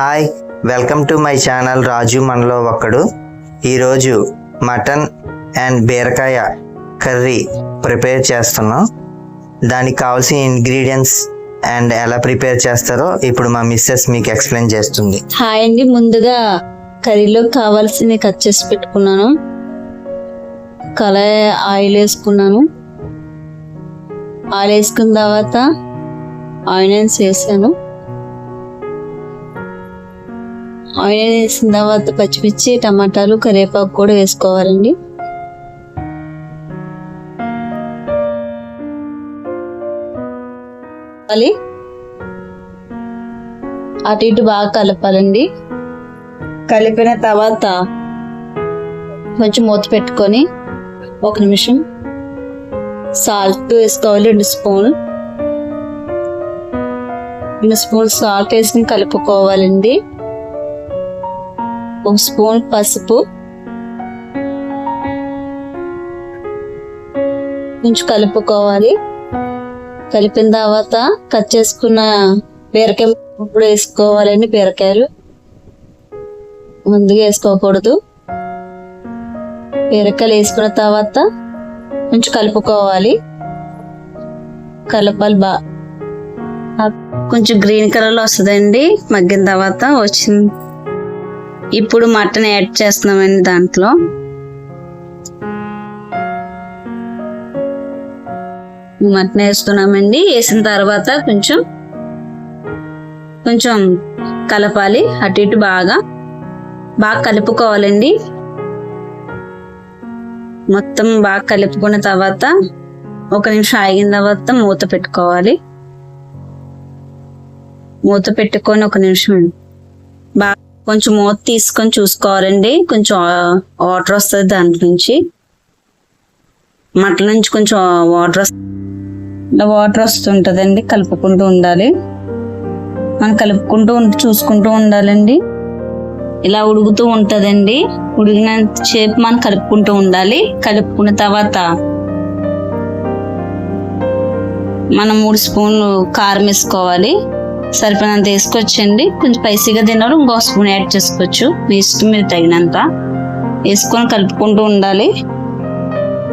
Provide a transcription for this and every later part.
Hi welcome to my channel Raju మనలో ఒక్కడు. ఈరోజు మటన్ అండ్ బీరకాయ కర్రీ ప్రిపేర్ చేస్తున్నాం. దానికి కావాల్సిన ఇంగ్రీడియంట్స్ అండ్ ఎలా ప్రిపేర్ చేస్తారో ఇప్పుడు మా మిస్సెస్ మీకు ఎక్స్ప్లెయిన్ చేస్తుంది. హాయ్ అండి ముందుగా కర్రీలో కావాల్సినవి కట్ చేసి పెట్టుకున్నాను. కళాయి ఆయిల్ వేసుకున్నాను. ఆయిల్ వేసుకున్న తర్వాత ఆనియన్స్ వేసాను. ఆయిల్ వేసిన తర్వాత పచ్చిమిర్చి టమాటాలు కరివేపాకు కూడా వేసుకోవాలండి. అటు ఇటు బాగా కలపాలండి. కలిపిన తర్వాత కొంచెం మూత పెట్టుకొని ఒక నిమిషం సాల్ట్ వేసుకోవాలి రెండు స్పూన్. రెండు స్పూన్ సాల్ట్ వేసుకుని కలుపుకోవాలండి. ఒక స్పూన్ పసుపు. కొంచెం కలుపుకోవాలి. కలిపిన తర్వాత కట్ చేసుకున్న బీరకాయ ఇప్పుడు వేసుకోవాలండి బీరకాయలు. ముందుగా వేసుకోకూడదు. బీరకాయలు వేసుకున్న తర్వాత కొంచెం కలుపుకోవాలి. కలపాలి బా కొంచెం గ్రీన్ కలర్లో వస్తుందండి. మగ్గిన తర్వాత వచ్చింది. ఇప్పుడు మటన్ యాడ్ చేస్తున్నామండి దాంట్లో. మటన్ వేస్తున్నామండి. వేసిన తర్వాత కొంచెం కొంచెం కలపాలి. అటు ఇటు బాగా బాగా కలుపుకోవాలండి. మొత్తం బాగా కలుపుకున్న తర్వాత ఒక నిమిషం ఆగిన తర్వాత మూత పెట్టుకోవాలి. మూత పెట్టుకొని ఒక నిమిషం కొంచెం మూత తీసుకొని చూసుకోవాలండి. కొంచెం వాటర్ వస్తుంది దాంట్లో నుంచి. మటన్ నుంచి కొంచెం వాటర్ వస్తుంది. వాటర్ వస్తుంటుందండి. కలుపుకుంటూ ఉండాలి. మనం కలుపుకుంటూ చూసుకుంటూ ఉండాలండి. ఇలా ఉడుకుతూ ఉంటుందండి. ఉడికినంత సేపు మనం కలుపుకుంటూ ఉండాలి. కలుపుకున్న తర్వాత మనం మూడు స్పూన్లు కారం వేసుకోవాలి. సరిపోయినంత వేసుకోవచ్చండి. కొంచెం స్పైసీగా తిన్నారు ఇంకో స్పూన్ యాడ్ చేసుకోవచ్చు. మీ ఇష్టం మీరు తగినంత. వేసుకొని కలుపుకుంటూ ఉండాలి.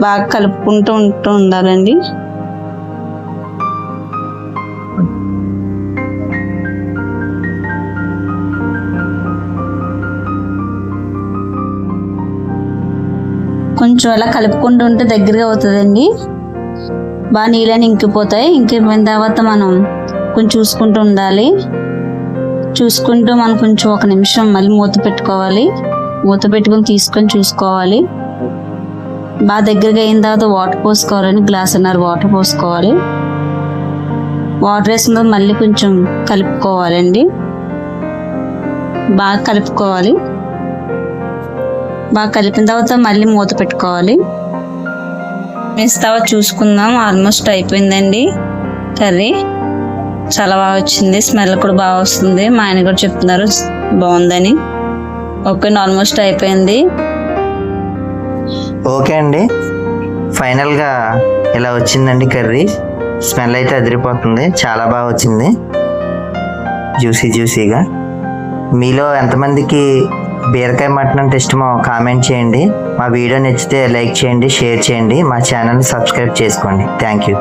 బాగా కలుపుకుంటూ ఉంటూ ఉండాలండి. కొంచెం అలా కలుపుకుంటూ ఉంటే దగ్గరగా అవుతుందండి. బాగా నీళ్ళని ఇంకిపోతాయి. ఇంకిపోయిన తర్వాత మనం కొంచెం చూసుకుంటూ ఉండాలి. చూసుకుంటూ మనం కొంచెం ఒక నిమిషం మళ్ళీ మూత పెట్టుకోవాలి. మూత పెట్టుకొని తీసుకొని చూసుకోవాలి. బాగా దగ్గరగా అయిన తర్వాత వాటర్ పోసుకోవాలని గ్లాస్ అన్నారు. వాటర్ పోసుకోవాలి. వాటర్ వేసిన తర్వాత మళ్ళీ కొంచెం కలుపుకోవాలండి. బాగా కలుపుకోవాలి. బాగా కలిపిన తర్వాత మళ్ళీ మూత పెట్టుకోవాలి. మిస్ తర్వాత చూసుకుందాం. ఆల్మోస్ట్ అయిపోయిందండి కర్రీ. చాలా బాగా వచ్చింది. స్మెల్ కూడా బాగా వస్తుంది. మా ఆయన కూడా చెప్తున్నారు బాగుందని. ఓకే ఆల్మోస్ట్ అయిపోయింది. ఓకే అండి. ఫైనల్గా ఇలా వచ్చిందండి కర్రీ. స్మెల్ అయితే అదిరిపోతుంది. చాలా బాగా వచ్చింది. జ్యూసీ జ్యూసీగా మీలో ఎంతమందికి బీరకాయ మటన్ అంటే ఇష్టమో కామెంట్ చేయండి. మా వీడియో నచ్చితే లైక్ చేయండి షేర్ చేయండి. మా ఛానల్ని సబ్స్క్రైబ్ చేసుకోండి. Thank you